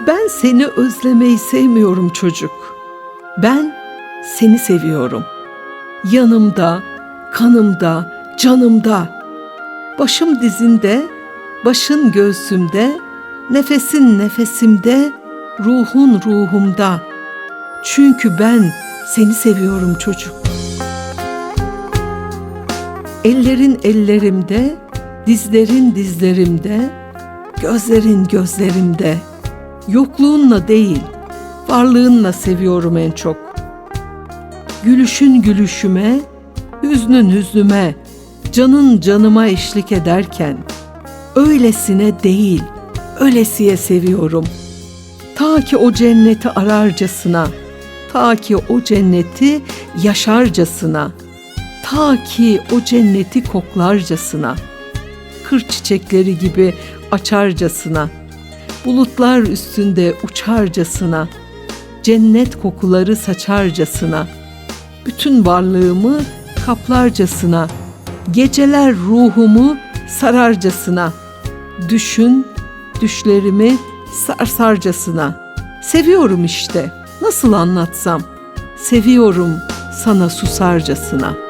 Ben seni özlemeyi sevmiyorum çocuk. Ben seni seviyorum. Yanımda, kanımda, canımda. Başım dizinde, başın göğsümde, nefesin nefesimde, ruhun ruhumda. Çünkü ben seni seviyorum çocuk. Ellerin ellerimde, dizlerin dizlerimde, gözlerin gözlerimde. Yokluğunla değil, varlığınla seviyorum en çok. Gülüşün gülüşüme, hüznün hüznüme, canın canıma eşlik ederken öylesine değil, öylesiye seviyorum. Ta ki o cenneti ararcasına, ta ki o cenneti yaşarcasına, ta ki o cenneti koklarcasına, kır çiçekleri gibi açarcasına, bulutlar üstünde uçarcasına, cennet kokuları saçarcasına, bütün varlığımı kaplarcasına, geceler ruhumu sararcasına, düşün düşlerimi sarsarcasına. Seviyorum işte. Nasıl anlatsam? Seviyorum sana susarcasına.''